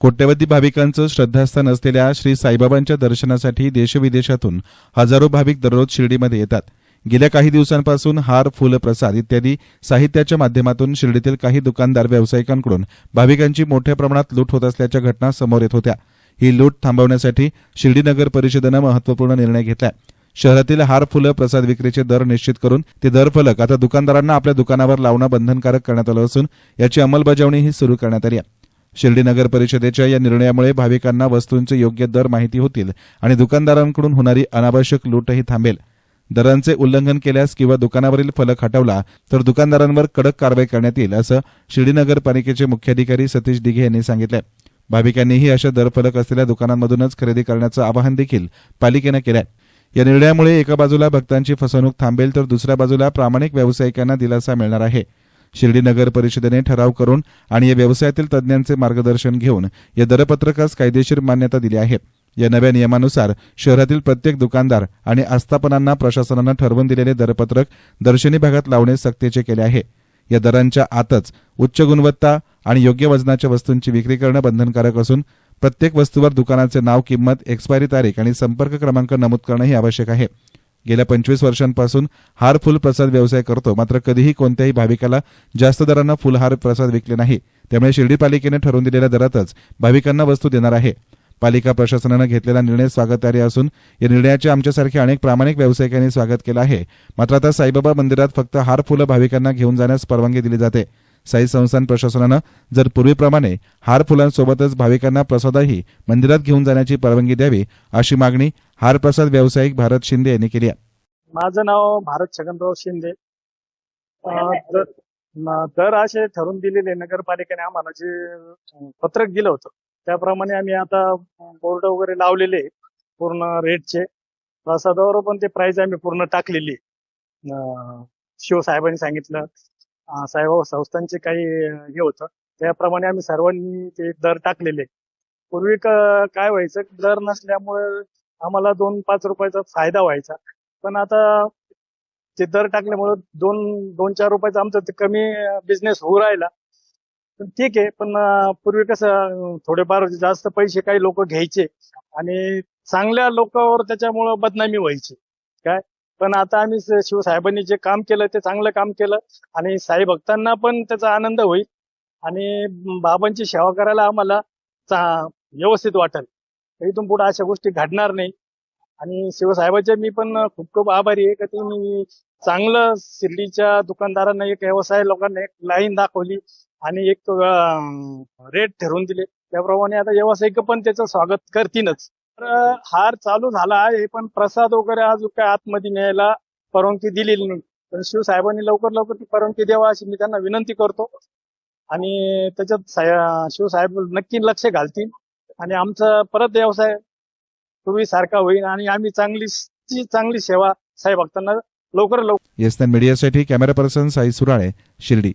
कोट्यवधी भाविकांचं श्रद्धास्थान असलेल्या श्री साईबाबांच्या दर्शनासाठी देशविदेशातून हजारो भाविक दररोज शिर्डीमध्ये येतात. गेल्या काही दिवसांपासून हार फुल प्रसाद इत्यादी साहित्याच्या माध्यमातून शिर्डीतील काही दुकानदार व्यावसायिकांकडून भाविकांची मोठ्या प्रमाणात लूट होत असल्याच्या घटना समोर येत होत्या. ही लूट थांबवण्यासाठी शिर्डी नगर परिषदेनं महत्त्वपूर्ण निर्णय घेतला शहरातील हार फुलं प्रसाद विक्रीचे दर निश्चित करून ते दर फलक आता दुकानदारांना आपल्या दुकानावर लावणं बंधनकारक करण्यात आलं असून याची अंमलबजावणीही सुरू करण्यात आली आहे. शिर्डी नगर परिषदेच्या या निर्णयामुळे भाविकांना वस्तूंचे योग्य दर माहिती होतील आणि दुकानदारांकडून होणारी अनावश्यक लूटही थांबेल. दरांचे उल्लंघन केल्यास किंवा दुकानावरील फलक हटवला तर दुकानदारांवर कडक कारवाई करण्यात येईल असं शिर्डी नगरपालिकेचे मुख्याधिकारी सतीश दिघे यांनी सांगितलं भाविकांनीही अशा दरफलक असलेल्या दुकानांमधूनच खरेदी करण्याचं आवाहन देखील पालिकेनं केलंय. या निर्णयामुळे एका बाजूला भक्तांची फसवणूक थांबेल तर दुसऱ्या बाजूला प्रामाणिक व्यावसायिकांना दिलासा मिळणार आहे. शिर्डी नगर परिषदेने ठराव करून आणि या व्यवसायातील तज्ज्ञांचे मार्गदर्शन घेऊन या दरपत्रकास कायदेशीर मान्यता दिली आहे. या नव्या नियमानुसार शहरातील प्रत्येक दुकानदार आणि आस्थापनांना प्रशासनानं ठरवून दिलेले दरपत्रक दर्शनी भागात लावणे सक्तीचे केले आहे. या दरांच्या आतच उच्च गुणवत्ता आणि योग्य वजनाच्या वस्तूंची विक्री करणं बंधनकारक असून प्रत्येक वस्तूवर दुकानाचे नाव किंमत एक्सपायरी तारीख आणि संपर्क क्रमांक नमूद करणंही आवश्यक आहे. गेल्या पंचवीस वर्षांपासून हार फुल प्रसाद व्यवसाय करतो. मात्र कधीही कोणत्याही भाविकाला जास्त दरानं फुलहार प्रसाद विकले नाही. त्यामुळे शिर्डी पालिकेने ठरवून दिलेल्या दरातच भाविकांना वस्तू देणार आहे. पालिका प्रशासनानं घेतलेला निर्णय स्वागतार्ह असून या निर्णयाचे आमच्यासारख्या अनेक प्रामाणिक व्यावसायिकांनी स्वागत केलं आहे. मात्र आता साईबाबा मंदिरात फक्त हार फुलं भाविकांना घेऊन जाण्यास परवानगी दिली जाते. साई संस्थान प्रशासनानं जर पूर्वीप्रमाणे हार फुलांसोबतच भाविकांना प्रसादही मंदिरात घेऊन जाण्याची परवानगी द्यावी अशी मागणी हारप्रसाद व्यावसायिक भारत शिंदे यांनी केली आहे. माझं नाव भारत छगनराव शिंदे. दर- दर असे ठरवून दिलेले नगरपालिकेने आम्हाला जे पत्रक दिलं होतं त्याप्रमाणे आम्ही आता बोर्ड वगैरे लावलेले पूर्ण रेटचे. प्रसादावर पण ते प्राइस आम्ही पूर्ण टाकलेली शिवसाहेबांनी सांगितलं साहेब संस्थांचे काही हे होतं त्याप्रमाणे आम्ही सर्वांनी ते दर टाकलेले पूर्वी काय व्हायचं दर नसल्यामुळे आम्हाला दोन पाच रुपयाचा फायदा व्हायचा. पण आता ते दर टाकल्यामुळे दोन दोन चार रुपयाचा आमचा कमी बिझनेस होऊ राहिला. पण ठीक आहे पण पूर्वी कसं थोडेफार जास्त पैसे काही लोक घ्यायचे आणि चांगल्या लोकांवर त्याच्यामुळं बदनामी व्हायची. काय? पण आता आम्ही शिवसाहेबांनी जे काम केलं ते चांगलं काम केलं आणि साई भक्तांना पण त्याचा आनंद होईल आणि बाबांची सेवा करायला आम्हाला व्यवस्थित वाटेल. इथून पुढे अशा गोष्टी घडणार नाही. आणि शिवसाहेबाचे मी पण खूप खूप आभारी आहे का तुम्ही चांगलं शिर्डीच्या दुकानदारांना एक व्यवसाय लोकांना एक लाईन दाखवली आणि एक रेट ठरवून दिले. त्याप्रमाणे आता व्यावसायिक पण त्याचं स्वागत करतीलच. तर हार चालू झाला आहे पण प्रसाद वगैरे आज काय आतमध्ये न्यायला परवानगी दिलेली नाही. पण शिवसाहेबांनी लवकर लवकर ती परवानगी द्यावा अशी मी त्यांना विनंती करतो. आणि त्याच्यात शिवसाहेब नक्की लक्ष घालतील. आणि आमचा परत व्यवसाय तुम्ही सारखा होईल आणि आम्ही चांगली चांगली सेवा साई भक्तांना लवकर लवकर येस्टर्न मीडियासाठी कॅमेरा पर्सन साई सुराळे शिर्डी.